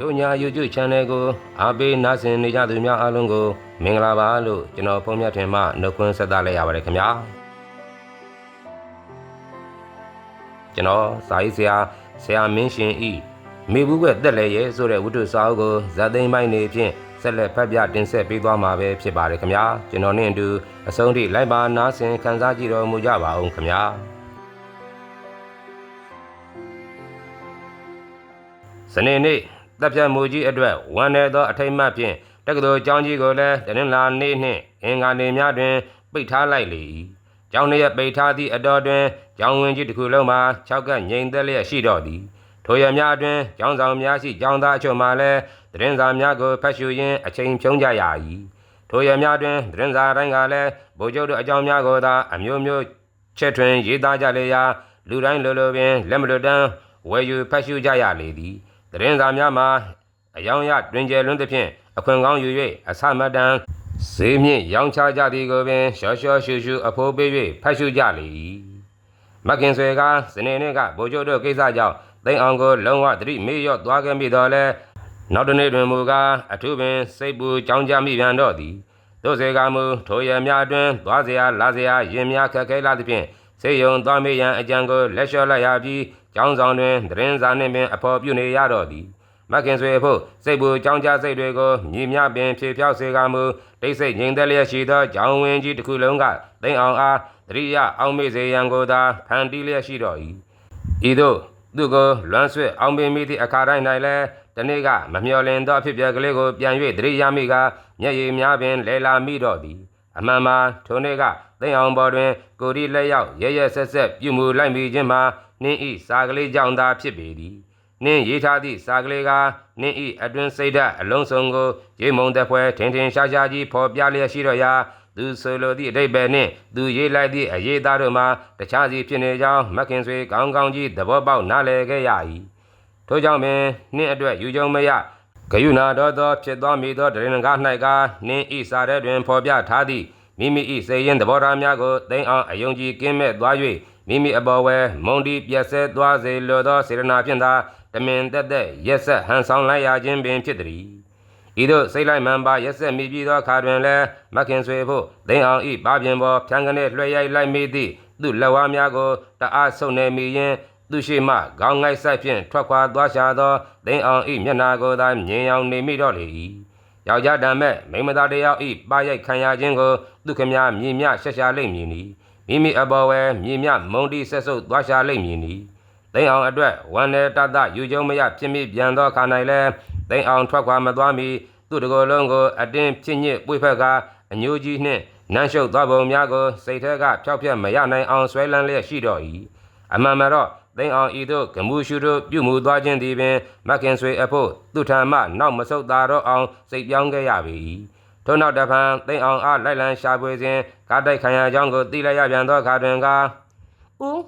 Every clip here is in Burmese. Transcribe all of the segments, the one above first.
တို့ညာ YouTube Channel ကိုအားပေးနားဆင်နေကြသူများအားလုံးကိုမင်္ဂလာပါလို့ကျွန်တော်ဖုန်းမြတ်ထင်မှနှုတ်ခွန်းဆက်သလိုက်ရပါတယ်ခင်ဗျာကျွန်တော်စာရေးဆရာဆရာမင်းရှင်ဤမေဘူးကတက်လဲရဲဆိုတဲ့ဝတ္ထုစာအုပ်ကိုဇာတ်သိမ်းပိုင်းနေဖြင့်ဆက်လက်ဖတ်ပြတင်ဆက်ပေးသွားမှာပဲဖြစ်ပါတယ်ခင်ဗျာကျွန်တော်နဲ့အတူအဆုံးထိလိုက်ပါနားဆင်ခံစားကြည့်တော်မူကြပါအောင်ခင်ဗျာစနေနေ့ တပ်ဖြတ်မှုကြီးအတွက်ဝန်내သောအထိတ်မှတ်ဖြင့်တက္ကသိုလ်ကျောင်းကြီးကိုလည်းတနင်္လာနေ့နှင့်အင်္ဂါနေ့များတွင်ပိတ်ထားလိုက်လေ၏ကျောင်းနေ့ပိတ်ထားသည့်အတော်တွင်ကျောင်းဝင်ကြီးတစ်ခုလုံးမှာ၆ကပ်ငြိမ်သက်လျက်ရှိတော့သည်ထိုရများတွင်ကျောင်းဆောင်များရှိကျောင်းသားအချို့မှလည်းသတင်းစာများကိုဖတ်ရှုရင်းအချိန်ဖြုံးကြရ၏ထိုရများတွင်သတင်းစာတိုင်းကလည်းဗိုလ်ချုပ်တို့အကြောင်းများကိုသာအမျိုးမျိုးချက်ထွင်ရေးသားကြလေရာလူတိုင်းလိုလိုပင်လက်မလွတ်တမ်းဝယ်ယူဖတ်ရှုကြရလေသည် ။သတင်းစာများမှာအယောင်ရတွင်ကျယ်လွန်းသဖြင့်အခွင့်ကောင်းယူ၍အသမတန်ဈေးမြင့်ရောင်းချကြသည်ကိုပင်ရှော့ရှော့ရှူရှူအဖိုးပေး၍ဖတ်ရှုကြလေ၏။မကင်ဆွေကစနေနေ့ကဗိုလ်ချုပ်တို့ကိစ္စကြောင့်တိန်အောင်ကိုလုံးဝသတိမေ့လျော့သွားခဲ့မိတော့လဲနောက်တနေ့တွင်မူကားအထူးပင်စိတ်ပူကြောင်းကြမိပြန်တော့သည်တို့စေကမူထိုရများအတွင်သွားစရာလာစရာရင်များခက်ခဲလာသဖြင့်စေယုံသွားမိရန်အကြံကိုလက်လျှော့လိုက်ရပြီး ကျောင်းဆောင်တွင်သတင်းစာနှင့်ပင်အဖော်ပြုနေရတော့သည်မခင်ဆွေဖို့စိတ်ပူကြောင်းကြစိတ်တွေကိုမြည်မြပင်ဖြေဖြောက်စေကမူတိတ်ဆိတ်ငြိမ်သက်လျက်ရှိသောကြောင်းဝင်းကြီးတစ်ခုလုံးကသိမ့်အောင်အားတရိယအောင်မေ့စေရန်ကိုသာဖန်တီးလျက်ရှိတော်၏ဤသို့သူကိုလွမ်းဆွတ်အောင်ပင်မိသည့်အခါတိုင်း၌လည်းတနေ့ကမမျှော်လင့်သောအဖြစ်အပျက်ကလေးကိုပြန်၍တရိယာမိကမျက်ရည်များပင်လဲလာမိတော့သည်အမှန်မှာထိုနေ့ကသိမ့်အောင်ပေါ်တွင်ကိုရီလက်ရောက်ရဲရဲဆက်ဆက်ပြုမှုလိုက်မိခြင်းမှာ နှင်းဤစာကလေးကြောင့်သာဖြစ်ပေသည်နင်းရေးထားသည့်စာကလေးကနင်းဤအတွင်းစိတ်ဓာတ်အလုံးစုံကိုရေမုံတပွဲထင်ထင်ရှားရှားကြီးဖော်ပြလျက်ရှိတော့ရာသူဆိုလိုသည့်အတိတ်ပဲနှင့်သူရေးလိုက်သည့်အရေးသားတို့မှာတခြားစီဖြစ်နေကြောင်းမခင်ဆွေကောင်းကောင်းကြီးသဘောပေါက်နားလည်ခဲ့ရ၏ထို့ကြောင့်ပင်နှင်းအတွက်ယူကြုံမရဂယုနာတော်သောဖြစ်သောမိသောတရင်ကား၌ကနှင်းဤစာထဲတွင်ဖော်ပြထားသည့်မိမိ၏စေရင်သဘောထားများကိုသိအောင်အယုံကြည်ကင်းမဲ့သွား၍ မိမိအပေါ်ဝဲမုံတီပြက်ဆဲသွားစေလိုသောစေရနာဖြင့်သာတမင်တက်တက်ရက်ဆက်ဟန်ဆောင်လိုက်ရခြင်းပင်ဖြစ်သည်ဤသို့စိတ်လိုက်မှန်ပါရက်ဆက်မိပြီးသောအခါတွင်လည်းမခင်ဆွေဖို့သိန်းအောင်ဤပါပြင်ပေါ်ဖြန်းကနေလွှဲရိုက်လိုက်မိသည့်သူ့လက်ဝါးများကိုတအားဆုံနေမိရင်သူရှိမှခေါင်းငိုက်ဆိုင်ဖြင့်ထွက်ခွာသွားရှာသောသိန်းအောင်ဤမျက်နာကိုသာမြင်အောင်နေမိတော့လေ၏ယောက်ျားတမ်းမဲ့မိန်းမသားတစ်ယောက်ဤပါရိုက်ခံရခြင်းကိုသူခမမြမြင်မြရှက်ရှာလိမ့်မည်နီ မိမိအပေါ်ဝဲမြင်မြမုံတီဆက်ဆုပ်သွားရှာလိမ့်မည်နီသိန်းအောင်အတွက်ဝန်내တတယူကြုံမရဖြစ်မိပြန်သောအခါ၌လည်းသိန်းအောင်ထွက်ခွာမသွားမီသူ့တကိုယ်လုံးကိုအတင်းဖြစ်ညစ်ပွေဖက်ကအညိုကြီးနှင့်နမ်းရှုပ်သွားပုံများကိုစိတ်ထဲကဖြောက်ပြက်မရနိုင်အောင်ဆွဲလန်းလျက်ရှိတော့၏အမှန်မှာတော့သိန်းအောင်ဤသို့ဂမှုရှုတို့ပြုမှုသွားခြင်းသည်ပင်မခင်ဆွေအဖို့သူထံမှနောက်မဆုတ်သာတော့အောင်စိတ်ပြောင်းခဲ့ရပေ၏ ထို့နောက်တစ်ဖန်သိန်းအောင်အားလိုက်လံရှာဖွေစဉ်ကားတိုက်ခံရကြောင်းကိုသိလိုက်ရပြန်သောအခါတွင်ကဦး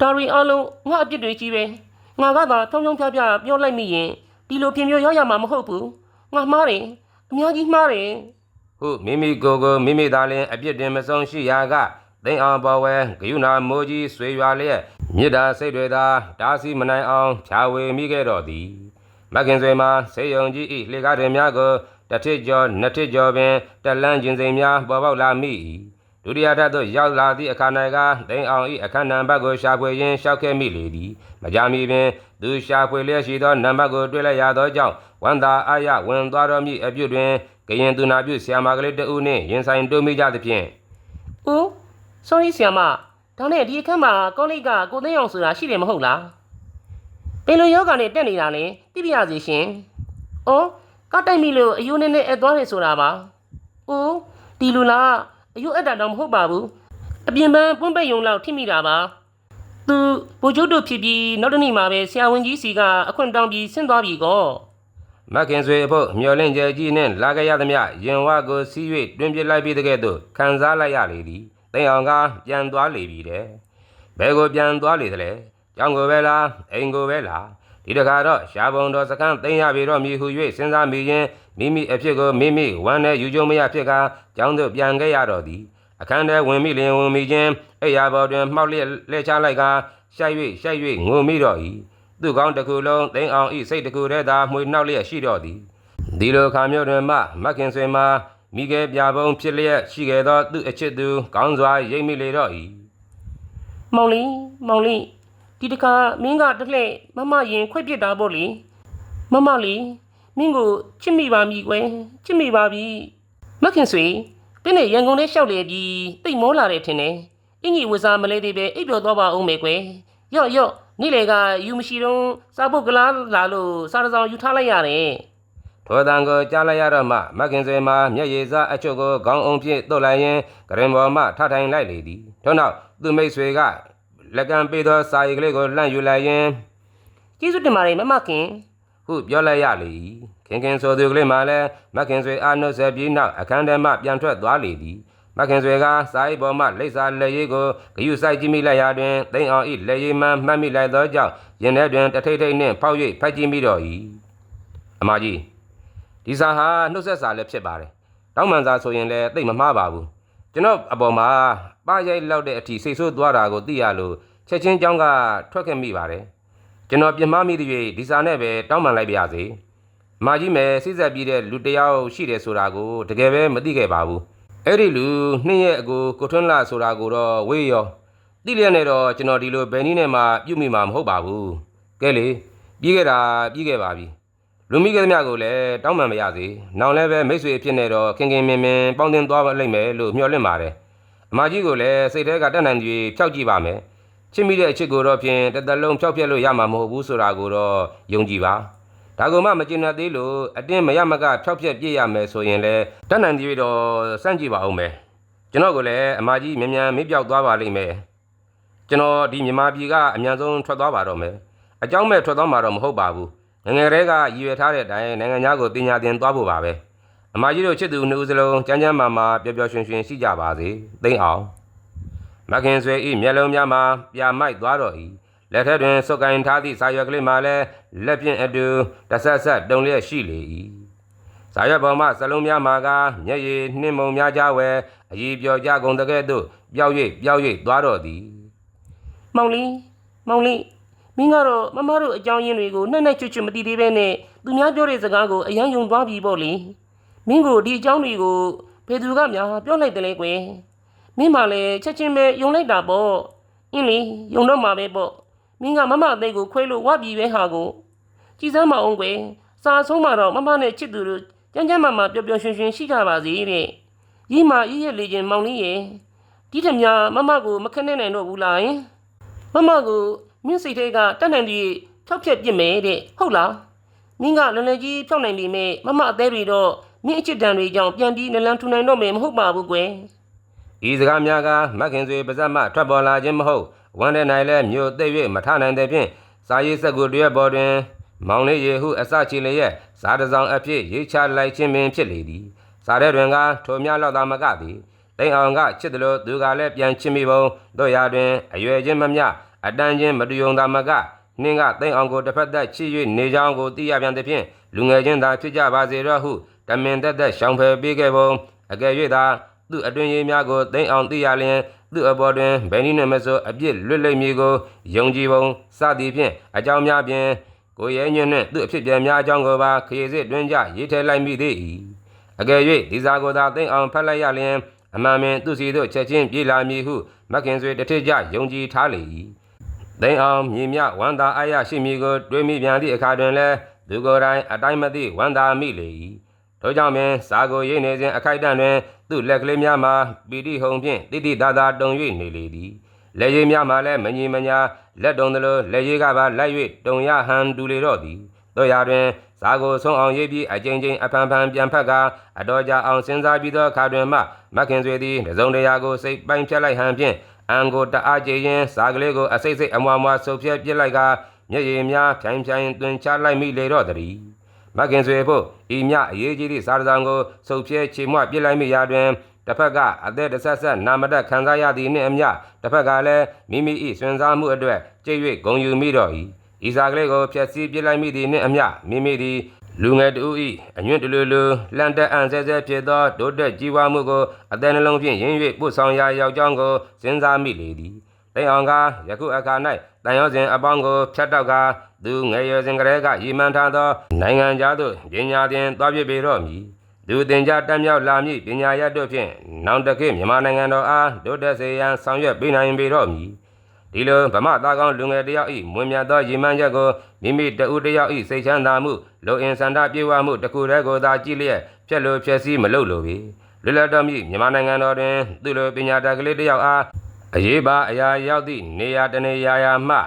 ဒါရီအလုံးငါအပြစ်တွေကြီးပဲငါကသာထုံထုံဖြားဖြားပြောလိုက်မိရင်ဒီလိုပြင်မျိုးရောက်ရမှာမဟုတ်ဘူးငါမှားတယ်အများကြီးမှားတယ်ဟုမိမိကိုယ်ကိုမိမိသားလင်အပြစ်တင်မဆုံးရှိရာကသိမ့်အောင်ပေါ်ဝဲဂယုနာမိုးကြီးဆွေရွာလျက်မြစ်တာစိတ်တွေသာဓာစီမနိုင်အောင်ဖြာဝေမိခဲ့တော်သည်မကင်ဆွေမှာဆေးရုံကြီး၏လှေကားတွေများကို တစ်ထစ်ကျော်နှစ်ထစ်ကျော်ပင်တက်လန်းခြင်းစိမ်များပေါ်ပေါက်လာမိ၏ဒုတိယထပ်သို့ရောက်လာသည့်အခါ၌ကသိမ့်အောင်၏အခန်းနံပါတ်ကိုရှာဖွေရင်းရှောက်ခဲ့မိလေသည်မကြမီပင်သူရှာဖွေလျက်ရှိသောနံပါတ်ကိုတွေ့လိုက်ရသောကြောင့်ဝန်သာအာရဝင်သွားတော်မူအပြုတွင်ကရင်သူနာပြုဆရာမကလေးတဦးနှင့်ရင်ဆိုင်တိုးမိကြသဖြင့်ဦး sorry ဆီယမဒါနဲ့ဒီအခန်းမှာကောလိပ်ကကိုသိန်းအောင်ဆိုတာရှိတယ်မဟုတ်လားဘယ်လိုယောဂနဲ့တက်နေတာလဲသိပြရစီရှင်အော် ကတိုက်မိလို့အယိုးနဲ့နဲ့အပ်သွားတယ်ဆိုတာပါဦးဒီလူလားအယိုးအပ်တာတော့မဟုတ်ပါဘူးအပြင်ပန်းပွန့်ပိတ်ယုံလောက်ထိမိတာပါသူဘိုလ်ချုပ်တို့ဖြစ်ပြီးနောက်တစ်နေ့မှာပဲဆရာဝန်ကြီးစီကအခွင့်တောင်းပြီးဆင်းသွားပြီကောမခင်ဆွေအဖို့မျော်လင့်ချက်ကြီးနှင့်လာခဲ့ရသမျှရင်ဝကိုစီး၍တွင်ပြလိုက်ပြီးတဲ့ကဲ့သို့ခံစားလိုက်ရလေသည်သိင်အောင်ကပြန်သွားလေပြီတဲ့ဘယ်ကိုပြန်သွားလေသလဲကျောင်းကိုပဲလားအိမ်ကိုပဲလား ဒီတခါတော့ရှားပုံတော်စကန်းသိမ်းရပြီတော့မြည်ဟု၍စဉ်းစားမိရင်မိမိအဖြစ်ကိုမိမိဝမ်းနဲ့ယူကြုံမရဖြစ်ကကျောင်းသို့ပြန်ခဲ့ရတော့သည်အခန်းထဲဝင်မိလျင်ဝင်မိခြင်းအိယာပေါ်တွင်မှောက်လျက်လဲချလိုက်ကရှိုက်၍ရှိုက်၍ငိုမိတော့၏သူ့ကောင်းတစ်ခုလုံးသိန်းအောင်ဤစိတ်တစ်ခုတည်းသာမှွေနှောက်လျက်ရှိတော့သည်ဒီလိုခါမျိုးတွင်မှမခင်ဆွေမှာမိခဲပြပုံဖြစ်လျက်ရှိခဲ့သောသူ့အချစ်သူကောင်းစွာရိပ်မိလေတော့၏။မောင်လေးမောင်လေး ဒီတခါမင်းကတလှဲ့မမရင်ခွက်ပြစ်တာပေါ့လေ။မမလေးမင်းကိုချစ်မိပါမည်ကွယ်ချစ်မိပါပြီ။မခင်ဆွေတင်းနဲ့ရန်ကုန်ထဲလျှောက်လေပြီးတိတ်မောလာတယ်ထင်တယ်။အင်ကြီးဝစားမလေးသေးပဲအိပ်ပျော်တော့ပါအောင်မယ်ကွယ်။ရော့ရော့နေ့လေကယူမရှိတော့စားဖို့ကလားလာလို့စားတစောင်ယူထားလိုက်ရတယ်။ထိုတန်ကိုကြားလိုက်ရတော့မှမခင်ဆွေမှာမျက်ရည်စားအချုပ်ကိုခေါင်းအောင်ဖြင့်တုတ်လိုက်ရင်ကရင်ပေါ်မှထထိုင်လိုက်လေသည်ထို့နောက်သူမိတ်ဆွေက လက်ကံပေးသောစာရီကလေးကိုလှန့်ယူလိုက်ရင်ကျေးဇူးတင်ပါတယ်မမခင်ဟုပြောလိုက်ရလေ၏ခင်ခင်ဆိုသူကလေးမှလည်းမခင်ဆွေအားနှုတ်ဆက်ပြီးနောက်အခန်းထဲမှပြန်ထွက်သွားလေသည်မခင်ဆွေကစာရီပေါ်မှလိပ်စာလက်ရည်ကိုဂယုစိုက်ကြည့်မိလိုက်ရာတွင်သိန်းအောင်၏လက်ရည်မှမှတ်မိလိုက်သောကြောင့်ရင်ထဲတွင်တထိတ်ထိတ်နှင့်ဖောက်၍ဖက်ကြည့်မိတော့၏အမကြီးဒီစာဟာနှုတ်ဆက်စာလည်းဖြစ်ပါတယ်။တောင်းပန်စာဆိုရင်လည်းသိပ်မမှားပါဘူး။ ကျွန်တော်အပေါ်မှာပါရိုက်လောက်တဲ့အထိစိတ်ဆိုးသွားတာကိုသိရလို့ချက်ချင်းကြောင်းကထွက်ခဲ့မိပါတယ်။ကျွန်တော်ပြမမိသည့်ဒီစာနဲ့ပဲတောင်းပန်လိုက်ပါရစေ။မာကြီးမယ်စိစက်ပြီးတဲ့လူတစ်ယောက်ရှိတယ်ဆိုတာကိုတကယ်ပဲမသိခဲ့ပါဘူး။အဲ့ဒီလူနှစ်ရက်အကိုကိုထွန်းလာဆိုတာကိုတော့ဝေးရောသိလျက်နဲ့တော့ကျွန်တော်ဒီလိုဘယ်နည်းနဲ့မှပြုမိမှာမဟုတ်ပါဘူး။ကဲလေပြီးခဲ့တာပြီးခဲ့ပါပြီ။ လူမိကသမျှကိုလည်းတောင်းပန်မရစေ။နောင်လည်းပဲမိတ်ဆွေအဖြစ်နဲ့တော့ခင်ခင်မင်မင်ပေါင်းတင်သွားပါလိမ့်မယ်လို့မျှော်လင့်ပါတယ်။အမကြီးကိုလည်းစိတ်ထဲကတက်နိုင်ကြီးဖြောက်ကြည့်ပါမယ်။ချစ်မိတဲ့အချစ်ကိုတော့ဖြင့်တစ်သက်လုံးဖြောက်ပြက်လို့ရမှာမဟုတ်ဘူးဆိုတာကိုတော့ယုံကြည်ပါ။ဒါကမှမကျင်တတ်သေးလို့အတင်းမရမကဖြောက်ပြက်ပြည့်ရမယ်ဆိုရင်လည်းတက်နိုင်ကြီးတော့စမ်းကြည့်ပါဦးမယ်။ကျွန်တော်ကလည်းအမကြီးမြန်မြန်မေ့ပြောက်သွားပါလိမ့်မယ်။ကျွန်တော်ဒီမြန်မာပြည်ကအမြန်ဆုံးထွက်သွားပါတော့မယ်။အเจ้าမဲ့ထွက်သွားမှာတော့မဟုတ်ပါဘူး။ ငယ်ငယ်တည်းကရည်ရွယ်ထားတဲ့အတိုင်းနိုင်ငံသားကိုတင်ညာတင်သွားဖို့ပါပဲအမကြီးတို့ချစ်သူနှစ်ဦးစလုံးကြမ်းကြမ်းမာမာပျော်ပျော်ရွှင်ရွှင်ရှိကြပါစေသိမ့်အောင်မခင်ဆွေဤမျက်လုံးများမှာပြမိုက်သွားတော့၏လက်ထက်တွင်စုပ်ကိုင်ထားသည့်စာရွက်ကလေးမှလည်းလက်ဖြင့်အတူတဆက်ဆက်တုံလျက်ရှိလေ၏စာရွက်ပေါ်မှစလုံးများမှာကမျက်ရည်နှင်းမုံများကြဝဲအည်ပြောကြကုန်တကဲ့သို့ပျောက်၍ပျောက်၍သွားတော့သည်မောင်လေးမောင်လေး မင်းကတော့မမတို့အကြောင်းရင်းတွေကိုနှက်နှက်ချွတ်ချွတ်မသိသေးပဲနဲ့သူများပြောတဲ့စကားကိုအယံယုံသွားပြီပေါ့လေမင်းကိုဒီအကြောင်းတွေကိုဘယ်သူကများပြောလိုက်တယ်လဲကွယ်မင်းမှလည်းချက်ချင်းပဲယုံလိုက်တာပေါ့အင်းလေယုံတော့မှာပဲပေါ့မင်းကမမအသိကိုခွဲလို့ဝပြီပဲဟာကိုကြည်စမ်းမအောင်ကွယ်စာဆုံးမှာတော့မမနဲ့ချစ်သူတို့ကြမ်းကြမ်းမာမာပျော်ပျော်ရွှင်ရွှင်ရှိကြပါစေတဲ့ရီးမာရည့်ရလေခြင်းမောင်လေးရဲ့ဒီထက်များမမကိုမခနဲ့နိုင်တော့ဘူးလားယင်မမကို မြင့်စိတ်ထဲကတက်နိုင်ပြီးဖြောက်ဖြက်ပြစ်မယ်တဲ့ဟုတ်လားမင်းကလွယ်လွယ်ကြီးဖြောက်နိုင်ပြီမဲ့မမအသေးတွေတော့မင်းအချစ်တန်တွေကြောင့်ပြန်ပြီးနလန်ထူနိုင်တော့မယ်မဟုတ်ပါဘူးကွယ်ဤစကားများကမခင်ဆွေပါဇက်မှထွက်ပေါ်လာခြင်းမဟုတ်ဝန်တဲ့နိုင်လဲမြို့သိပ်၍မထနိုင်တဲ့ဖြင့်စာရေးဆက်ကိုတရက်ပေါ်တွင် မောင်လေးရေဟုအစချီလျက်စားတစ်စောင်အဖြစ်ရေးချလိုက်ခြင်းပင်ဖြစ်လေသည်စားတဲ့တွင်ကထိုများလောက်သာမကသည်တိမ်အောင်ကချစ်တယ်လို့သူကလည်းပြန်ချစ်မိပုံတို့ရာတွင်အရွယ်ချင်းမမျှ အတန်းချင်းမတူုံသာမကနှင်းကတိမ်အောင်ကိုတစ်ဖက်သက်ချစ်၍နေကြောင်းကိုသိရပြန်သည်ဖြင့်လူငယ်ချင်းသာဖြစ်ကြပါစေတော့ဟုတမင်သက်သက်ရှောင်ဖယ်ပေးခဲ့ပုံအကယ်၍သာသူ့အတွင်ရေးများကိုသိမ်းအောင်သိရလျင်သူ့အပေါ်တွင်ဘယ်နည်းနှင့်မဆိုအပြစ်လွတ်လိမ့်မည်ကိုယုံကြည်ပုံစသည်ဖြင့်အကြောင်းများဖြင့်ကိုရဲညွန့်နှင့်သူ့အဖြစ်ပြန်များအကြောင်းကိုပါခရီးစစ်တွင်ကြရေးထည့်လိုက်မိသေး၏အကယ်၍ဒီစာကိုသာသိမ်းအောင်ဖတ်လိုက်ရလျင်အမှန်ပင်သူစီတို့ချက်ချင်းပြေးလာမည်ဟုမခင်ဆွေတစ်ထစ်ကြယုံကြည်ထားလေ၏ သိမ်းအောင်မြည်မြဝန္တာအားရရှိမည်ကိုတွေးမိပြန်သည့်အခါတွင်လည်းသူကိုယ်တိုင်အတိုင်းမသိဝန္တာမိလေ၏ထို့ကြောင့်ပင်စာကိုရိပ်နေစဉ်အခိုက်အတန့်တွင်သူ့လက်ကလေးများမှာပီတိဟုန်ဖြင့်တိတိတသာတုံ၍နေလေသည်လက်ရည်များမှာလည်းမငြိမညာလက်တုံသလိုလက်ရည်ကပါလိုက်၍တုံရဟန်တူလေတော့သည်တို့ရာတွင်ဇာကိုဆုံးအောင်ရေးပြီးအကြိမ်ကြိမ်အဖန်ဖန်ပြန်ဖက်ကာအတော်ကြာအောင်စဉ်းစားပြီးသောအခါတွင်မှမခင်ဆွေသည်တစုံတရာကိုစိတ်ပိုင်းဖြတ်လိုက်ဟန်ဖြင့် အန်ကိုတအားကြည်ရင်ဇာကလေးကိုအစိတ်စိတ်အမွားမွားဆုပ်ဖြဲပစ်လိုက်ကာမျက်ရည်များဖြိုင်ဖြိုင်တွင်ချလိုက်မိလေတော့သည်မခင်ဆွေဖို့ဤမြအရေးကြီးသည့်စားတစောင်ကိုစုပ်ဖြဲချေမွပြစ်လိုက်မိရာတွင်တစ်ဖက်ကအသက်တဆက်ဆက်နာမတက်ခံစားရသည်နှင့်အမျှတစ်ဖက်ကလည်းမိမိ၏ဆွင်စားမှုအတွက်ကြိတ်၍ဂုံယူမိတော့၏ဤစားကလေးကိုဖျက်ဆီးပြစ်လိုက်မိသည်နှင့်အမျှမိမိသည် လူငယ်တူ၏အညွန့်တလူလူလန့်တက်အံ့ဆဲဆဲဖြစ်သောဒုတက်ကြီးဝါမှုကိုအသက်နှလုံးဖြင့်ရင်း၍ပို့ဆောင်ရာရောက်ကြောင်းကိုစဉ်းစားမိလေသည်တိန်အောင်ကယခုအခါ၌တန်ရောစဉ်အပေါင်းကိုဖြတ်တောက်ကသူငယ်ရွယ်စဉ်ကလေးကရည်မှန်းထားသောနိုင်ငံသားတို့ပညာသင်သွားပြပေတော့မည်သူတင်ကြတက်မြောက်လာမည့်ပညာရတ်တို့ဖြင့်နောင်တခေတ်မြန်မာနိုင်ငံတော်အားဒုတက်စေရန်ဆောင်ရွက်ပေးနိုင်ပေတော့မည် ဒီလိုဗမာသားကောင်းလူငယ်တယောက်ဤမွေမြတ်သောရည်မှန်းချက်ကိုမိမိတဦးတယောက်ဤစိတ်ချမ်းသာမှုလုံအင်စန္ဒပြေဝမှုတစ်ခုတည်းကိုသာကြည့်လျက်ဖြက်လို့ဖြက်စီးမလုပ်လိုပေလွတ်လပ်တော်မည့်မြန်မာနိုင်ငံတော်တွင်သူလိုပညာတတ်ကလေးတယောက်အားအရေးပါအရာရောက်သည့်နေရာတနေရာရာမှ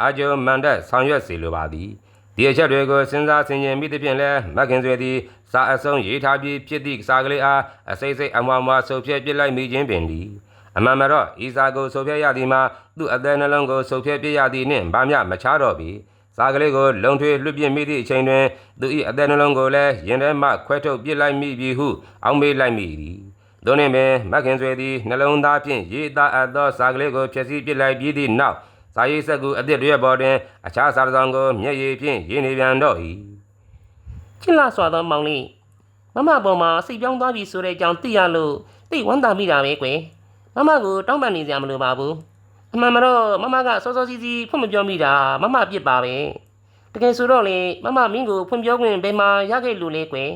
အာဂျုံမန်တက်ဆောင်ရွက်စီလိုပါသည်ဒီအချက်တွေကိုစဉ်းစားဆင်ခြင်မိသဖြင့်လည်းမက်ခင်ဆွေသည်စာအဆုံးရေးထားပြီးဖြစ်သည့်စာကလေးအားအစိမ့်စိမ့်အမွားမွားဆုပ်ဖြဲပြစ်လိုက်မိခြင်းပင်သည် အမှန်မှာတော့ဤစာကိုဆုပ်ဖြဲရသည်မှာသူ့အသက်နှလုံးကိုဆုပ်ဖြဲပြစ်ရသည်နှင့်ဘာမျှမချတော့ပြီစာကလေးကိုလုံထွေးလွှတ်ပြစ်မိသည့်အချိန်တွင်သူ၏အသက်နှလုံးကိုလည်းရင်ထဲမှခွဲထုတ်ပြစ်လိုက်မိပြီဟုအောက်မေ့လိုက်မိသည်သို့နှင့်ပင်မခင်ဆွေသည်နှလုံးသားဖြင့်ရေးသားအပ်သောစာကလေးကိုဖျက်ဆီးပစ်လိုက်ပြီးသည့်နောက်စာရေးစက်ကူအသစ်တွေပေါ်တွင်အခြားစာတစ်စောင်ကိုမျက်ရည်ဖြင့်ရေးနေပြန်တော့၏ချစ်လာစွာသောမောင်လေးမမပေါ်မှာစိတ်ပြောင်းသွားပြီဆိုတဲ့အကြောင်းသိရလို့သိဝမ်းသာမိတာပဲကွယ် မမကိုတောင်းပန်နေစရာမလိုပါဘူးအမှန်မတော့မမကစောစောစီးစီးဖွင့်မပြောမိတာမမပြစ်ပါပဲတကယ်ဆိုတော့လေမမမင်းကိုဖွင့်ပြောခွင့်ဘယ်မှာရခဲ့လို့လဲကွယ်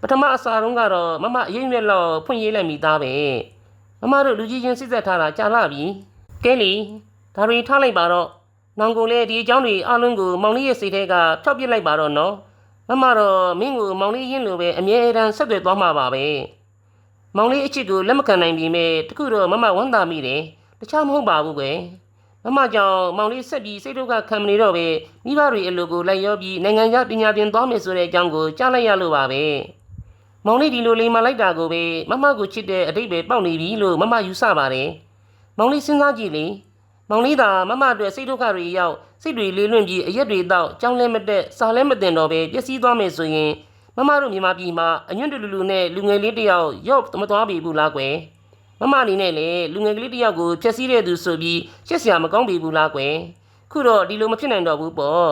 ပထမအစာတုန်းကတော့မမအရင်ရွက်လောက်ဖွင့်ရေးလိုက်မိသားပဲမမတို့လူကြီးချင်းစစ်ဆက်ထားတာကြာလာပြီကဲလီဒါတွေထားလိုက်ပါတော့နောင်ကုန်လေဒီအကြောင်းတွေအလုံးကိုမောင်လေးရဲ့စိတ်ထဲကဖျောက်ပစ်လိုက်ပါတော့နော်မမတော့မင်းကိုမောင်လေးရင်းလိုပဲအမြဲတမ်းဆက်သွယ်သွားမှာပါပဲ မောင်လေးအချစ်ကိုလက်မခံနိုင်ပြီမဲ့တခုတော့မမဝမ်းသာမိတယ်တခြားမဟုတ်ပါဘူးကွယ်မမကြောင့်မောင်လေးဆက်ပြီးစိတ်ဒုက္ခခံမနေတော့ပဲမိဘတွေအလိုကိုလိုက်ရောပြီးနိုင်ငံခြားပညာသင်သွားမယ်ဆိုတဲ့အကြောင်းကိုကြားလိုက်ရလို့ပါပဲမောင်လေးဒီလိုလိမ်မာလိုက်တာကိုပဲမမကိုချစ်တဲ့အတိတ်ပဲပေါက်နေပြီလို့မမယူဆပါတယ်မောင်လေးစဉ်းစားကြည့်လေမောင်လေးသာမမအတွက်စိတ်ဒုက္ခတွေရောက်စိတ်တွေလေးလွင့်ပြီးအရက်တွေတောက်ကြောင်းလဲမတက်စားလဲမတင်တော့ပဲပျက်စီးသွားမယ်ဆိုရင် မမတို့မြန်မာပြည်မှာအညွန့်တူလူလူနဲ့လူငယ်လေးတစ်ယောက်ရော့မသွားပြီဘူးလားကွယ်မမအနေနဲ့လေလူငယ်ကလေးတစ်ယောက်ကိုဖျက်ဆီးတဲ့သူဆိုပြီးရှက်စရာမကောင်းပြီဘူးလားကွယ်ခုတော့ဒီလိုမဖြစ်နိုင်တော့ဘူးပေါ့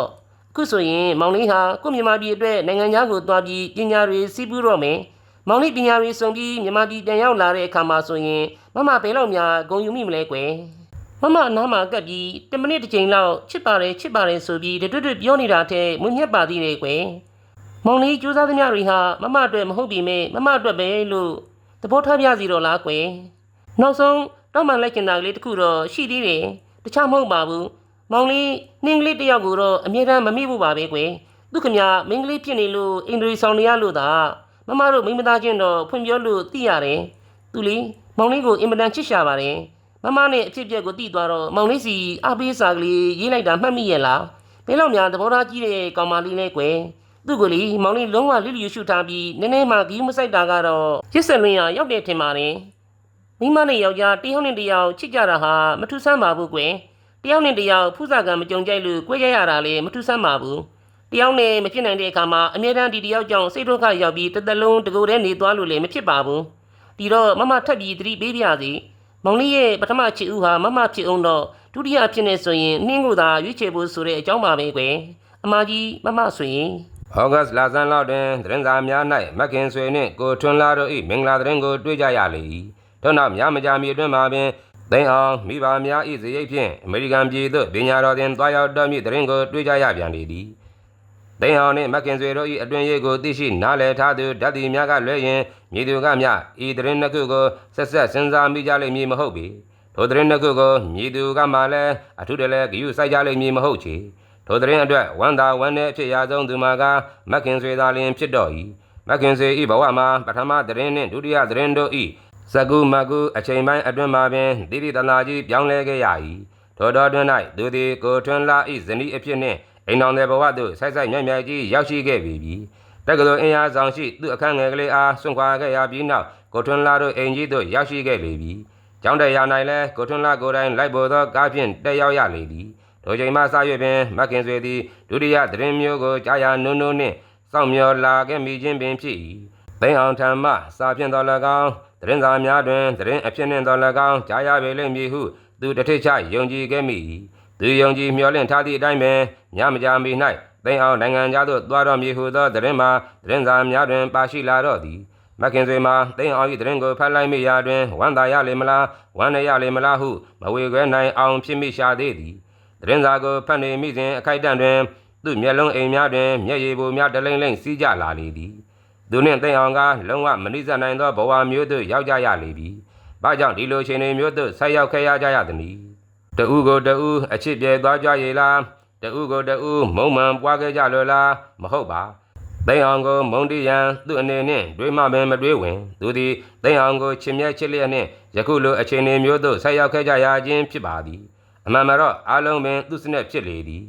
အခုဆိုရင်မောင်လေးဟာကိုယ့်မြန်မာပြည်အတွက်နိုင်ငံသားကိုသွားပြီးပညာတွေစီးပူးတော့မယ်မောင်လေးပညာတွေစုံပြီးမြန်မာပြည်ပြန်ရောက်လာတဲ့အခါမှာဆိုရင်မမဘယ်လောက်များဂုဏ်ယူမိမလဲကွယ်မမအနားမှာကပ်ပြီး10မိနစ်တစ်ချိန်လောက်ချစ်ပါတယ်ချစ်ပါတယ်ဆိုပြီးတွတ်တွတ်ပြောနေတာတဲ့မွညက်ပါသေးတယ်ကွယ်။ မောင်လေးကြိုးစားသမျှတွေဟာမမအတွက်မဟုတ်ပြီမဲ့မမအတွက်ပဲလို့သဘောထားပြစီတော့လားကွယ်။နောက်ဆုံးတောင်းပန်လိုက်ချင်တာကလေးတစ်ခုတော့ရှိသေးတယ်။တခြားမဟုတ်ပါဘူး။မောင်လေးနှင်းကလေးတစ်ယောက်ကိုတော့အမြဲတမ်းမမိဘူးပါပဲကွယ်။သူခမမင်းကလေးဖြစ်နေလို့အင်ဒရီဆောင်နေရလို့သာမမတို့မိမသားချင်းတော့ဖွင့်ပြောလို့သိရတယ်။သူလေမောင်လေးကိုအင်မတန်ချစ်ရှာပါတယ်။မမနဲ့အဖြစ်အပျက်ကိုသိသွားတော့မောင်လေးစီအပေးစာကလေးရေးလိုက်တာမှတ်မိရဲ့လားဘယ်လောက်များသဘောထားကြီးတဲ့ကောင်မလေးလဲကွယ် သူ့ကိုလေမောင်လေးလုံးဝလိလျူရှုထားပြီးနည်းနည်းမှဂီးမဆိုင်တာကတော့ရစ်ဆက်လွင်ရရောက်တယ်ထင်ပါတယ်မိမနဲ့ယောက်ျားတယောက်နဲ့တယောက်ချစ်ကြတာဟာမထူးဆန်းပါဘူးကွယ်တယောက်နဲ့တယောက်ဖူးစာကံမကြုံကြိုက်လို့ကြွေးကြရတာလေမထူးဆန်းပါဘူးတယောက်နဲ့မဖြစ်နိုင်တဲ့အခါမှာအမြဲတမ်းဒီတယောက်ကြောင့်စိတ်ဒုက္ခရောက်ပြီးတစ်သက်လုံးတကူတည်းနေသွားလို့လည်းမဖြစ်ပါဘူးဒီတော့မမထပ်ပြီးသတိပေးပြစီမောင်လေးရဲ့ပထမချစ်ဦးဟာမမဖြစ်အောင်တော့ဒုတိယအဖြစ်နဲ့ဆိုရင်နှင်းကိုသာရွေးချယ်ဖို့ဆိုတဲ့အကြောင်းပါပဲကွယ်အမကြီးမမဆိုရင် ဩဂတ်လဆန်းလောက်တွင်သတင်းစာများ၌မက်ခင်ဆွေနှင့်ကိုထွန်းလာတို့၏မင်္ဂလာသတင်းကိုတွေ့ကြရလေ၏ထို့နောက်များမကြာမီအတွင်းမှာပင်သိန်းအောင်မိဘများ၏ဇရိတ်ဖြင့်အမေရိကန်ပြည်သို့ပညာတော်တွင်သွားရောက်တော်မူသတင်းကိုတွေ့ကြရပြန်လေသည်သိန်းအောင်နှင့်မက်ခင်ဆွေတို့၏အတွင်ရေးကိုသိရှိနားလည်ထားသူဓာတ်တီများကလွဲရင်မြည်သူကမျှဤသတင်းနှစ်ခုကိုဆက်ဆက်စဉ်းစားမိကြလိမ့်မည်မဟုတ်ပေထိုသတင်းနှစ်ခုကိုမြည်သူကမှလည်းအထုတလည်းဂယုစိုက်ကြလိမ့်မည်မဟုတ်ချေ ထိုသတင်းအတွက်ဝမ်းသာဝမ်းနည်းအဖြစ်ရာဆုံးသူမှာကမက်ခင်ဆွေသာလျှင်ဖြစ်တော့၏မက်ခင်ဆွေ၏ဘဝမှာပထမသတင်းနှင့်ဒုတိယသတင်းတို့၏စကူမကူအချိန်ပိုင်းအတွင်းမှာပင်တိတိတနာကြီးပြောင်းလဲခဲ့ရ၏ထိုတော်တွင်၌သူသည်ကိုထွန်းလာ၏ဇနီးအဖြစ်နှင့်အိမ်တော်တဲ့ဘဝသို့ဆိုက်ဆိုက်မြတ်မြတ်ကြီးရောက်ရှိခဲ့ပြီပြီတက္ကသိုလ်အင်အားဆောင်ရှိသူ့အခန်းငယ်ကလေးအားဆွန့်ခွာခဲ့ရပြီးနောက်ကိုထွန်းလာတို့အိမ်ကြီးသို့ရောက်ရှိခဲ့လေပြီကျောင်းတရား၌လည်းကိုထွန်းလာကိုယ်တိုင်လိုက်ပေါ်သောကားဖြင့်တက်ရောက်ရလေသည် ထိုချိန်မှစ၍ပင်မက်ခင်ဆွေသည်ဒုတိယသတင်းမျိုးကိုကြာရနုံနုံနှင့်စောင့်မျှော်လာခဲ့မိခြင်းပင်ဖြစ်၏သိန်းအောင်ထံမှစာဖြင့်တော်၎င်းသတင်းစာများတွင်သတင်းအဖြစ်နှင့်တော်၎င်းကြားရပေလိမ့်မည်ဟုသူတထိတ်ချယုံကြည်ခဲ့မိ၏သူယုံကြည်မျှော်လင့်ထားသည့်အတိုင်းပင်ညမကြာမီ၌သိန်းအောင်နိုင်ငံသားသို့သွားတော်မည်ဟုသောသတင်းမှာသတင်းစာများတွင်ပါရှိလာတော့သည်မခင်ဆွေမှာတိန်အောင်၏တရင်ကိုဖတ်လိုက်မိရာတွင်ဝမ်းသာရလေမလားဝမ်းနည်းရလေမလားဟုမဝေခွဲနိုင်အောင်ဖြစ်မိရှာသေးသည် တရင်စာကိုဖတ်နေမိစဉ်အခိုက်အတန့်တွင်သူ့မျက်လုံးအိမ်များတွင်မျက်ရည်ပူများတလိမ့်လိမ့်စီးကြလာလေသည်သူနှင့်တိန်အောင်ကလုံးဝမနိစ္စနိုင်သောဘဝမျိုးသို့ရောက်ကြရလေပြီဘာကြောင့်ဒီလိုချိန်တွေမျိုးသို့ဆက်ရောက်ခဲ့ရကြရသနည်းတဦးကိုတဦးအချစ်ပြေသွားကြရလားတဦးကိုတဦးမုံမှန်ပွားခဲ့ကြလို့လားမဟုတ်ပါသိန်အောင်ကိုမုံတီရန်သူ့အနေနှင့်တွေးမှပင်မတွေးဝင်သူသည်သိန်အောင်ကိုချစ်မြဲချစ်လျက်နှင့်ယခုလိုအခြေအနေမျိုးသို့ဆက်ရောက်ခဲ့ကြရခြင်းဖြစ်ပါသည် အမှန်မှာတော့အလုံးပင်သူ့စနစ်ဖြစ်လေသည်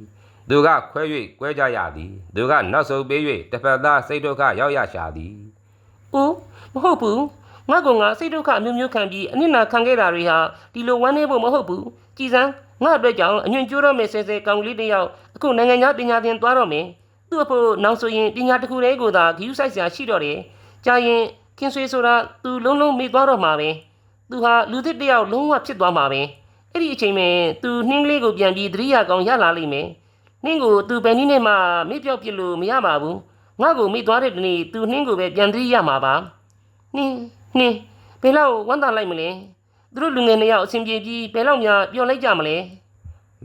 သူကခွဲ၍ကွဲကြရသည်သူကနောက်ဆုတ်ပေး၍တစ်ဖက်သားစိတ်ဒုက္ခရောက်ရရှာသည်။ဦးမဟုတ်ဘူး။ငါကငါစိတ်ဒုက္ခအမျိုးမျိုးခံပြီးအနစ်နာခံခဲ့တာတွေဟာဒီလိုဝမ်းနည်းဖို့မဟုတ်ဘူး။ကြည်စမ်းငါအတွက်ကြောင့်အညွန့်ကျိုးတော့မယ်ဆဲဆဲကောင်ကလေးတစ်ယောက်အခုနိုင်ငံခြားပညာသင်သွားတော့မယ်။သူ့အဖို့နောက်ဆိုရင်ပညာတစ်ခုတည်းကိုသာဂယူးဆိုင်စရာရှိတော့တယ်။ကြာရင်ခင်ဆွေဆိုတာသူလုံးလုံးမေ့သွားတော့မှာပဲ။သူဟာလူသစ်တစ်ယောက်လုံးဝဖြစ်သွားမှာပဲ အဲ့ဒီအချိန်မှာသူနှင်းကလေးကိုပြန်ပြီးသတိရကောင်ရလာလိမ့်မယ်နှင်းကိုသူဘယ်နည်းနဲ့မှမေ့ပြောက်ပြစ်လို့မရပါဘူးငါ့ကိုမေ့သွားတဲ့တနေ့သူနှင်းကိုပဲပြန်သတိရမှာပါနှင်းနှင်းဘယ်လောက်ဝမ်းသာလိုက်မလဲသူတို့လူငယ်နှစ်ယောက်အစဉ်ပြေပြီးဘယ်လောက်များပြောလိုက်ကြမလဲ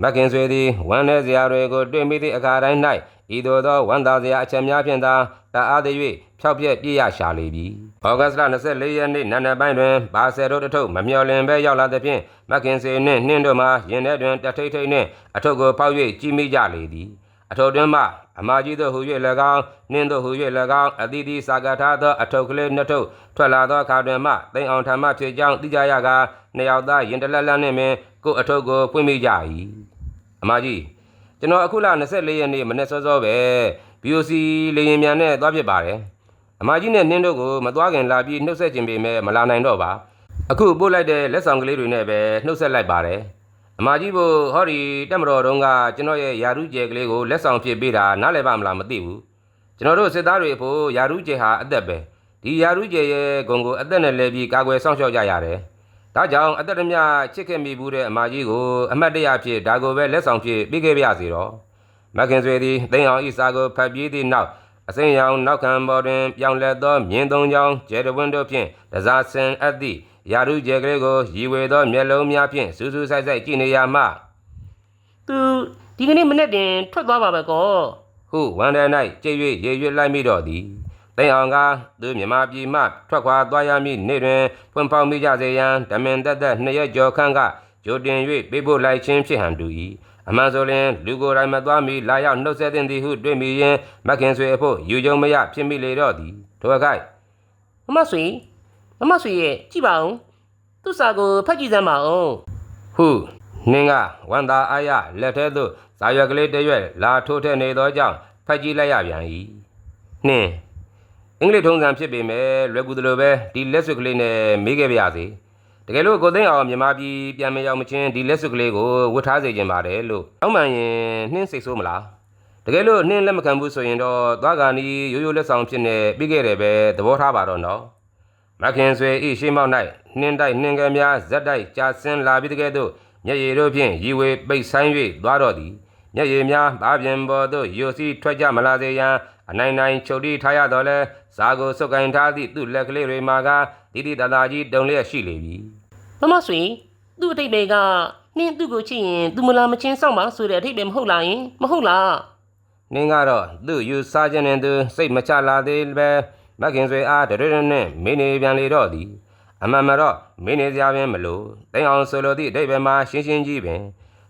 မခင်ဆွေသည်ဝမ်းနည်းစရာတွေကိုတွေ့မိသည့်အခါတိုင်း၌ဤသို့သောဝမ်းသာစရာအချက်များဖြင့်သာ တအားသည်၍ဖြောက်ပြက်ပြည့်ရရှာလေပြီ။ဩဂတ်စ်လ24ရက်နေ့နံနက်ပိုင်းတွင်ဘာဆယ်တို့တထုပ်မမျှော်လင်ဘဲရောက်လာသဖြင့်မခင်ဆွေနှင့်နှင်းတို့မှရင်ထဲတွင်တထိတ်ထိတ်နှင့်အထုပ်ကိုဖောက်၍ကြီးမိကြလေသည်။အထုပ်တွင်မှအမကြီးတို့ဟူ၍၎င်းနှင်းတို့ဟူ၍၎င်းအသီးသီးစာကထားသောအထုပ်ကလေးနှစ်ထုပ်ထွက်လာသောအခါတွင်မှတိမ်အောင်ထံမှဖြစ်ကြောင်းသိကြရကာနှစ်ယောက်သားရင်တလက်လက်နှင့်ပင်ကိုယ်အထုပ်ကိုဖွင့်မိကြ၏။အမကြီးကျွန်တော်အခုလ24ရက်နေ့မနေ့စောစောပဲ BOC လေရင်မြန်နဲ့သွားဖြစ်ပါတယ်။အမကြီးနဲ့နင်းတို့ကိုမသွားခင်လာပြီးနှုတ်ဆက်ခြင်းပေမဲ့မလာနိုင်တော့ပါ။အခုပို့လိုက်တဲ့လက်ဆောင်ကလေးတွေနဲ့ပဲနှုတ်ဆက်လိုက်ပါတယ်။အမကြီးဘို့ဟောဒီတက်မတော်တုန်းကကျွန်တော်ရဲ့ယာရုကျဲကလေးကိုလက်ဆောင်ဖြစ်ပေးတာနားလည်ပါမလားမသိဘူး။ကျွန်တော်တို့စစ်သားတွေအဖို့ယာရုကျဲဟာအသက်ပဲ။ဒီယာရုကျဲရဲ့ဂုံကိုအသက်နဲ့လဲပြီးကာကွယ်စောင့်ရှောက်ကြရတယ်။ဒါကြောင့်အသက်တမျှချစ်ခင်မိဘူးတဲ့အမကြီးကိုအမတ်တရဖြစ်ဒါကိုပဲလက်ဆောင်ဖြစ်ပေးခဲ့ပါစေတော့။ မခင်ဆွေသည်သိန်းအောင်ဤစာကိုဖတ်ပြီးသည့်နောက်အစိမ်းရောင်နောက်ခံပေါ်တွင်ပြောင်းလဲသောမြင်းသုံးချောင်းကျဲတဝင်းတို့ဖြင့်တစားဆင်အပ်သည့်ယာရုကျဲကလေးကိုရီဝေသောမျက်လုံးများဖြင့်စူးစူးဆိုင်ဆိုင်ကြည့်နေရမှသူဒီကနေ့မနေ့တင်ထွက်သွားပါပဲကောဟုဝန်ထဲ၌ကြည်၍ရေရွတ်လိုက်မိတော့သည်သိန်းအောင်ကသူမြမပြည်မှထွက်ခွာသွားရမည့်နေ့တွင်ဖွင့်ဖောက်မိကြစေရန်ဓမင်တက်တက်နှစ်ရက်ကျော်ခန့်ကကြိုတင်၍ပေးပို့လိုက်ခြင်းဖြစ်ဟန်တူ၏ အမှန်ဆိုရင်လူကိုယ်တိုင်မသွားမီလာရောက်နှုတ်ဆက်တင်သည်ဟုတွေ့မိရင်မခင်ဆွေအဖို့ယူကြုံမရဖြစ်မိလေတော့သည်ထိုအခိုက်မမဆွေမမဆွေရဲ့ကြည့်ပါဦးသူ့စာကိုဖတ်ကြည့်စမ်းပါဦးဟုနှင်းကဝန်သာအားရလက်ထဲသို့ဇာရွက်ကလေးတစ်ရွက်လာထိုးထည့်နေသောကြောင့်ဖတ်ကြည့်လိုက်ရပြန်၏နှင်းအင်္ဂလိပ်ထုံးစံဖြစ်ပေမဲ့လွယ်ကူသလိုပဲဒီလက်စွပ်ကလေးနဲ့မေးခဲ့ပါရစေ တကယ်လို့ကိုသိန်းအောင်မြန်မာပြည်ပြန်မရောက်မချင်းဒီလက်စွပ်ကလေးကိုဝတ်ထားစေခြင်းပါတယ်လို့အောက်မှန်ရင်နှင်းစိတ်ဆိုးမလားတကယ်လို့နှင်းလက်မခံဘူးဆိုရင်တော့သွားကာနီရိုးရိုးလက်ဆောင်ဖြစ်နေပြီးခဲ့တယ်ပဲသဘောထားပါတော့နော်မခင်ဆွေဤရှိမောက်၌နှင်းတိုက်နှင်းကဲများဇက်တိုက်ကြာဆင်းလာပြီးတကဲ့သို့မျက်ရည်တို့ဖြင့်ရီဝေပိတ်ဆိုင်၍သွားတော့သည်မျက်ရည်များဘာပြင်ပေါ်သို့ယိုစီထွက်ကြမလာစေရန်အနိုင်နိုင်ချုပ်တီထားရတော့လဲဇာကိုစုပ်ကင်ထားသည့်သူ့လက်ကလေးတွေမှာက တိတိတသာကြီးတုံလျက်ရှိလေပြီမမဆွေသူ့အတိတ်တွေကနင်းသူ့ကိုချစ်ရင်သူမလာမချင်းစောင့်ပါဆိုတဲ့အတိတ်ပဲမဟုတ်လားယင်မဟုတ်လားနှင်းကတော့သူ့ယူစားခြင်းနဲ့သူစိတ်မချလာသေးပဲမခင်ဆွေအားတရရနဲ့မင်းနေပြန်လေတော့သည်အမှန်မတော့မင်းနေစရာပင်မလို့တိမ်အောင်ဆိုလိုသည့်အတိတ်ပဲမှာရှင်းရှင်းကြီးပင်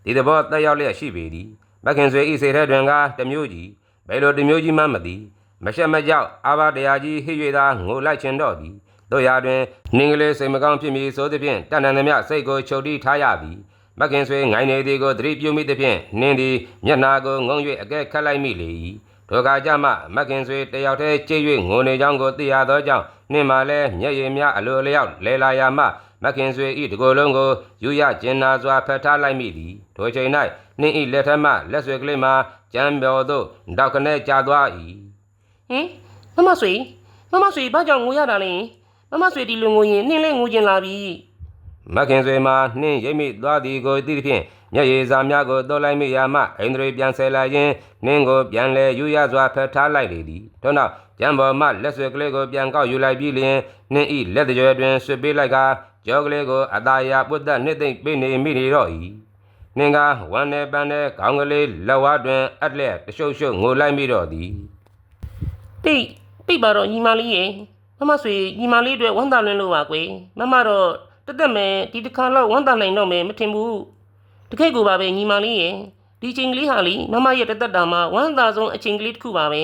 ဒီသဘောတက်ရောက်လျက်ရှိပေသည်မခင်ဆွေဤစေထဲတွင်ကတမျိုးကြီးဘယ်လိုတမျိုးကြီးမှမသိမရှက်မကြောက်အာဘတရားကြီးဟိ၍သာငိုလိုက်ခြင်းတော့သည် တို့ရာတွင်နင်းကလေးစိတ်မကောင်းဖြစ်မည်ဆိုသဖြင့်တန်တန်သမျှစိတ်ကိုချုပ်တီးထားရသည်မခင်ဆွေငိုင်းနေသည်ကိုသတိပြုမိသဖြင့်နင်းသည်မျက်နာကိုငုံ၍အကဲခတ်လိုက်မိလေ၏ထိုကကြမှမခင်ဆွေတယောက်တည်းကြိတ်၍ငိုနေကြောင်းကိုသိရသောကြောင့်နှင်းမှလည်းမျက်ရည်များအလိုအလျောက်လဲလာရမှမခင်ဆွေ၏တကိုယ်လုံးကိုယူရကျင်နာစွာဖက်ထားလိုက်မိသည်ထိုချိန်၌နှင်း၏လက်ထက်မှလက်ဆွေကလေးမှာကြမ်းပျော်သို့တောက်ခနဲ့ကြာသွား၏ဟင်မမဆွေမမဆွေဘာကြောင့်ငိုရတာလဲ မမဆွေဒီလိုငိုရင်နင်းလဲငိုကျင်လာပြီမခင်ဆွေမှာနှင်းရိပ်မိသွားသည်ကိုသိသဖြင့်မျက်ရည်စာများကိုတောလိုက်မိရာမှအိန္ဒြေပြန်ဆဲလာခြင်းနှင်းကိုပြန်လဲယူရစွာဖက်ထားလိုက်လေသည်ထို့နောက်ကျမ်းပေါ်မှလက်ဆွဲကလေးကိုပြန်ကောက်ယူလိုက်ပြီးလျင်နှင်းဤလက်တကြွတွင်ဆွပေးလိုက်ကကြောကလေးကိုအသာယာပုဒ်သက်နှစ်သိမ့်ပေးနေမိနေတော့၏နှင်းကဝမ်းနေပန်းနေခေါင်းကလေးလက်ဝါးတွင်အက်လက်တရှုပ်ရှုပ်ငိုလိုက်မိတော့သည်တိတ်ပိတ်ပါတော့ညီမလေးရေ မမဆွေညီမလေးအတွက်ဝမ်းသာလွန်းလို့ပါကွယ်မမတော့တက်တက်မယ်ဒီတစ်ခါတော့ဝမ်းသာနိုင်တော့မယ်မထင်ဘူးတကယ့်ကိုပါပဲညီမလေးရေဒီချိန်ကလေးဟာလीမမရဲ့တက်တက်တာမှာဝမ်းသာဆုံးအချိန်ကလေးတစ်ခုပါပဲ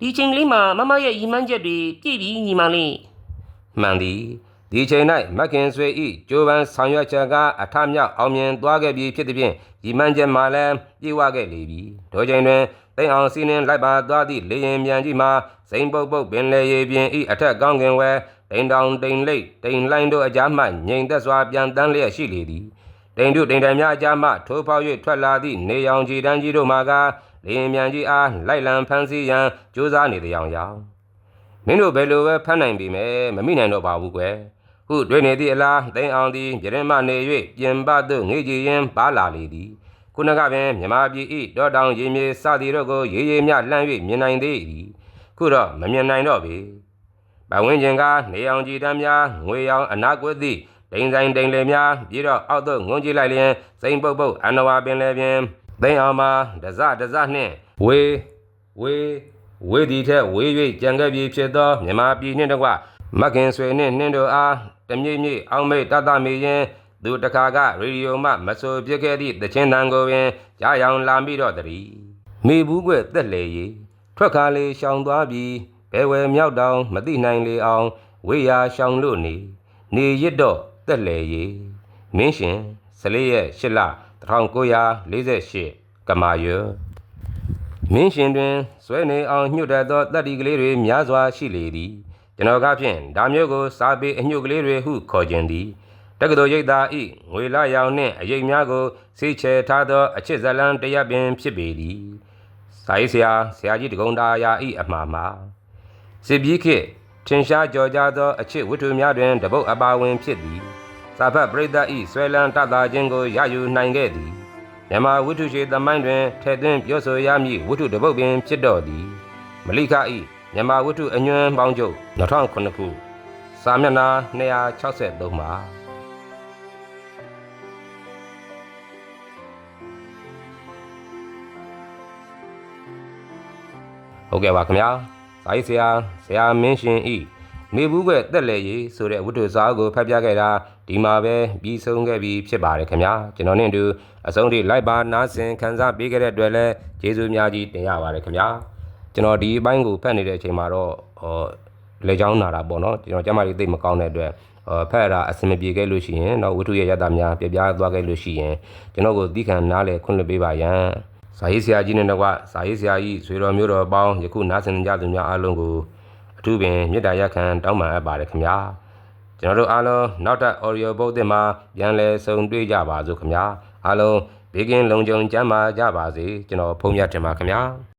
ဒီချိန်ကလေးမှာမမရဲ့ရီမန်းချက်တွေပြည့်ပြီးညီမလေးမှန်သည် ဒီချိန်၌မက်ခင်ဆွေဤကျိုးပန်းဆောင်ရွက်ချက်ကအထမြောက်အောင်မြင်သွားခဲ့ပြီဖြစ်သည်ဖြင့်ဒီမှန်ချက်မှလည်းပြေဝခဲ့လေပြီဒိုချိန်တွင်တိမ်အောင်စီးနှင်းလိုက်ပါသွားသည့်လေရင်မြန်ကြီးမှာစိန်ပုတ်ပုတ်ပင်လေရေပြင်ဤအထက်ကောင်းကင်ဝဲတိမ်တောင်တိမ်လိတ်တိမ်လှိုင်းတို့အကြားမှငြိမ်သက်စွာပြန်တန်းလျက်ရှိလေသည်တိမ်တို့တိမ်တံများအကြားမှထိုးဖောက်၍ထွက်လာသည့်နေရောင်ခြည်တန်းကြီးတို့မှကလေရင်မြန်ကြီးအားလိုက်လံဖမ်းဆီးရန်ကြိုးစားနေသည်အောင်ရောင်မင်းတို့ဘယ်လိုပဲဖမ်းနိုင်ပြီမဲ့မမိနိုင်တော့ပါဘူးကွယ် ဟုတွေ့နေသည့်အလားသိန်းအောင်သည်ပြရင်မနေ၍ပြင်ပသို့ငေးကြည်ရင်းပါလာလေသည်ခုနကပင်မြမပြည်ဤတောတောင်ရေမြေစသည်တို့ကိုရေရေမြလှမ်း၍မြင်နိုင်သေး၏ခုတော့မမြင်နိုင်တော့ပေပဝင်းကျင်ကနေအောင်ကြည်တမ်းများငွေရောင်အနာကွက်သည့်ဒိန်ဆိုင်ဒိန်လေများပြီးတော့အောက်သို့ငုံကြည့်လိုက်လျင်စိန်ပုတ်ပုတ်အန္တဝါပင်လည်းပင်သိန်းအောင်မှာဒဇဒဇနှင့်ဝေဝေဝေဒီထက်ဝေး၍ကြံခဲ့ပြီးဖြစ်သောမြမပြည်နှင့်တကွ မက္ခင်ဆွေနှင့်နှင်းတို့အားတမြင့်မြင့်အောင်မိတ်တတမီရင်သူတခါကရေဒီယိုမှမဆိုပြစ်ခဲ့သည့်တခြင်းတန်ကိုပင်ကြားရောင်လာမိတော့တည်းမိဘူးကွသက်လေရီထွက်ခါလေးရှောင်သွားပြီးဘယ်ဝယ်မြောက်တောင်မသိနိုင်လေအောင် ဝေးရာရှောင်လို့နေနေရစ်တော့သက်လေရီမင်းရှင်စလေးရဲ့ရှစ်လ1948ကမာယောမင်းရှင်တွင်ဆွဲနေအောင်ညှို့တတ်သောတတ္တိကလေးတွေများစွာရှိလေသည် ကျွန်တော်ကဖြင့်ဒါမျိုးကိုစာပေအညှို့ကလေးတွေဟုခေါ်ခြင်းသည်တက္ကသိုလ်ရိပ်သာဤငွေလာရောင်နှင့်အရေးများကိုစီချဲထားသောအချစ်ဇလံတစ်ရပ်ပင်ဖြစ်ပေသည်စာရေးဆရာဆရာကြီးတကုံတာယာဤအမှားမှာစစ်ပြီးခေတ်ထင်ရှားကြော်ကြားသောအချစ်ဝတ္ထုများတွင်တပုတ်အပါဝင်ဖြစ်သည်စာဖတ်ပရိသတ်ဤဆွဲလန်းတတ်တာခြင်းကိုရယူနိုင်ခဲ့သည်မြန်မာဝိထုရှိသမိုင်းတွင်ထည့်သွင်းပြောဆိုရမည့်ဝိထုတစ်ပုဒ်ပင်ဖြစ်တော်သည်မလိခဤ မြန်မာဝိထုအညွန်းပေါင်းချုပ်2009ခုစာမျက်နှာ263မှာဟုတ်ကဲ့ပါခင်ဗျာစာရေးဆရာဆရာမင်းရှင်ဤနေဘူးကတက်လေရေးဆိုတဲ့ဝိထုစာအုပ်ကိုဖတ်ပြခဲ့တာဒီမှာပဲပြီးဆုံးခဲ့ပြီဖြစ်ပါတယ်ခင်ဗျာကျွန်တော်နဲ့အတူအဆုံးထိလိုက်ပါနားဆင်ခန်းစားပေးခဲ့တဲ့အတွက်လည်းကျေးဇူးအများကြီးတင်ရပါတယ်ခင်ဗျာ ကျွန်တော်ဒီအပိုင်းကိုဖတ်နေတဲ့အချိန်မှာတော့ဟောလေချောင်းနာတာပေါ့နော်ကျွန်တော်ကျမကြီးသိပ်မကောင်းတဲ့အတွက်ဟောဖက်ရတာအဆင်မပြေခဲ့လို့ရှိရင်တော့ဝိထုရဲ့ရတများပြပြသွားခဲ့လို့ရှိရင်ကျွန်တော်ကိုသီးခံနားလေခွင့်လွှတ်ပေးပါရန်စာရေးဆရာကြီးနဲ့တော့ကစာရေးဆရာကြီးဆွေတော်မျိုးတော်ပေါင်းယခုနားဆင်ကြသူများအားလုံးကိုအထူးပင်မေတ္တာရက်ခံတောင်းပန်အပ်ပါတယ်ခင်ဗျာကျွန်တော်တို့အားလုံးနောက်ထပ် audio ဘုတ်သစ်မှာပြန်လည်ဆုံတွေ့ကြပါစို့ခင်ဗျာအားလုံးဘေးကင်းလုံခြုံကျန်းမာကြပါစေကျွန်တော်ဖုန်းရတင်ပါခင်ဗျာ